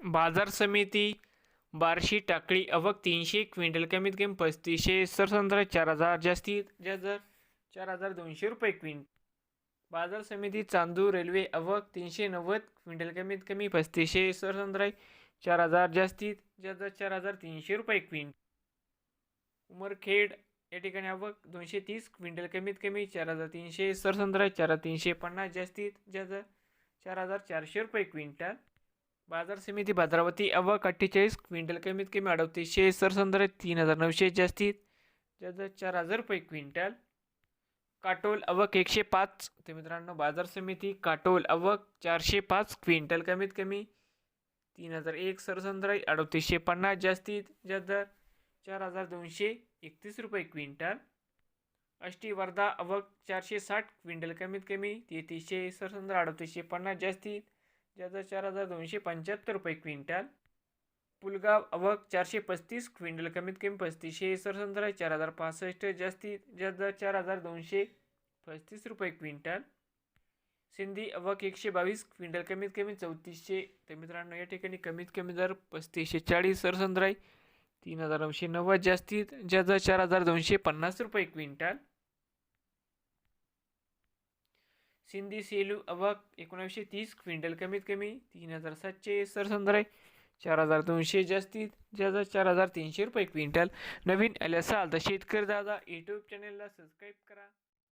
बाजार समिती बार्शी टाकळी अवक तीनशे क्विंटल कमीत कमी पस्तीसशे सरसंद्रा चार हजार जास्तीत जास्त चार हजार दोनशे रुपये क्विंट बाजार समिती चांदूर रेल्वे अवक तीनशे नव्वद क्विंटल कमीत कमी पस्तीसशे सरसंद्राई चार हजार जास्तीत जास्त चार हजार तीनशे रुपये क्विंट उमरखेड या ठिकाणी आवक दोनशे तीस क्विंटल कमीत कमी चार हजार तीनशे सरसंद्राई चार हजार तीनशे पन्नास जास्तीत जास्त चार हजार चारशे रुपये क्विंटल. बाजार समिती भद्रावती अवक अठ्ठेचाळीस क्विंटल कमीत कमी अडतीसशे सरसंद्र तीन हजार नऊशे जास्तीत जास्त चार हजार रुपये क्विंटल. काटोल अवक एकशे पाच ते मित्रांनो बाजार समिती काटोल अवक चारशे पाच क्विंटल कमीत कमी तीन हजार एक सरसंद्राई अडतीसशे पन्नास जास्तीत जास्त दर चार हजार दोनशे एकतीस रुपये क्विंटल. अष्टी वर्धा अवक चारशे साठ क्विंटल कमीत कमी तेहतीसशे सरसंद्र अडतीसशे पन्नास जास्तीत ज्याचा चार हजार दोनशे पंच्याहत्तर रुपये क्विंटल. पुलगाव अवक चारशे पस्तीस क्विंटल कमीत कमी पस्तीसशे सरसंत्रा चार हजार पासष्ट जास्तीत जास्त चार हजार दोनशे पस्तीस रुपये क्विंटल. सिंधी अवक एकशे बावीस क्विंटल कमीत कमी चौतीसशे. तर मित्रांनो या ठिकाणी कमीत कमी दर पस्तीसशे चाळीस सरसंद्राई तीन हजार नऊशे नव्वद जास्तीत जास्त चार हजार दोनशे पन्नास रुपये क्विंटल. सिंधी सेलू अवक एकोणावीसशे तीस क्विंटल कमीत कमी तीन हजार सातशे सरसंद्राई चार हजार दोनशे जास्तीत जास्त चार हजार तीनशे रुपये क्विंटल. नवीन आले असाल तर शेतकरी दादा यूट्यूब चॅनलला सबस्क्राईब करा.